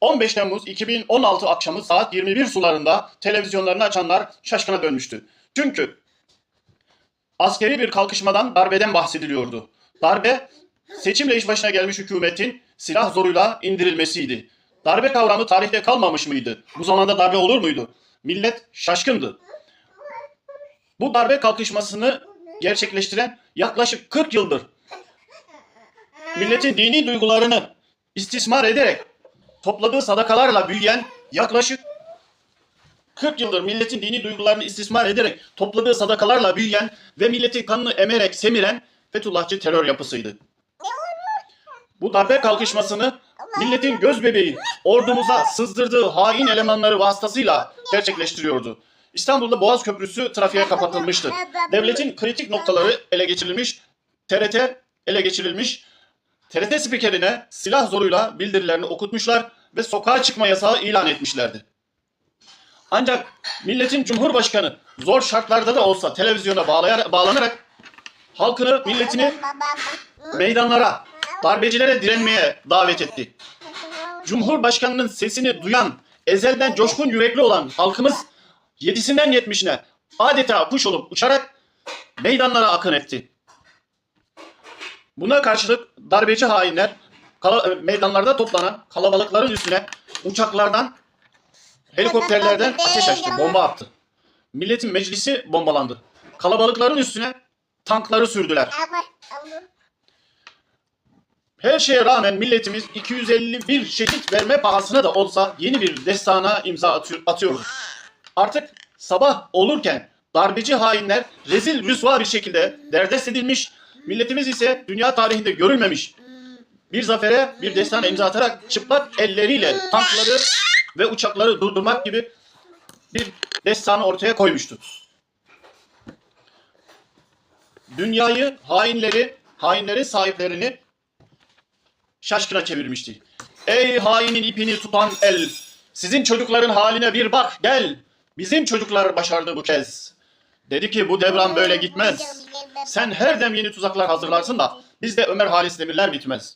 15 Temmuz 2016 akşamı saat 21 sularında televizyonlarını açanlar şaşkına dönmüştü. Çünkü askeri bir kalkışmadan darbeden bahsediliyordu. Darbe seçimle iş başına gelmiş hükümetin silah zoruyla indirilmesiydi. Darbe kavramı tarihte kalmamış mıydı? Bu zamanda darbe olur muydu? Millet şaşkındı. Bu darbe kalkışmasını gerçekleştiren yaklaşık 40 yıldır milletin dini duygularını istismar ederek topladığı sadakalarla büyüyen yaklaşık 40 yıldır milletin dini duygularını istismar ederek topladığı sadakalarla büyüyen ve milletin kanını emerek semiren Fethullahçı terör yapısıydı. Bu darbe kalkışmasını milletin göz bebeği ordumuza sızdırdığı hain elemanları vasıtasıyla gerçekleştiriyordu. İstanbul'da Boğaz Köprüsü trafiğe kapatılmıştı. Devletin kritik noktaları ele geçirilmiş, TRT ele geçirilmiş, TRT spikerine silah zoruyla bildirilerini okutmuşlar ve sokağa çıkma yasağı ilan etmişlerdi. Ancak milletin cumhurbaşkanı zor şartlarda da olsa televizyona bağlayarak, bağlanarak halkını, milletini meydanlara, darbecilere direnmeye davet etti. Cumhurbaşkanının sesini duyan, ezelden coşkun yürekli olan halkımız yedisinden yetmişine adeta kuş olup uçarak meydanlara akın etti. Buna karşılık darbeci hainler e, meydanlarda toplanan kalabalıkların üstüne uçaklardan, helikopterlerden ateş açtı, bomba attı. Milletin meclisi bombalandı. Kalabalıkların üstüne tankları sürdüler. Her şeye rağmen milletimiz 251 şehit verme pahasına da olsa yeni bir destana imza atıyor, atıyoruz. Artık sabah olurken darbeci hainler rezil rüsva bir şekilde derdest edilmiş, milletimiz ise dünya tarihinde görülmemiş bir zafere bir destan imza atarak çıplak elleriyle tankları ve uçakları durdurmak gibi bir destanı ortaya koymuştu. Dünyayı hainleri, hainlerin sahiplerini şaşkına çevirmişti. Ey hainin ipini tutan el! Sizin çocukların haline bir bak gel! Bizim çocuklar başardı bu kez. Dedi ki bu devran böyle gitmez. Sen her dem yeni tuzaklar hazırlarsın da bizde Ömer Halis Demirler bitmez.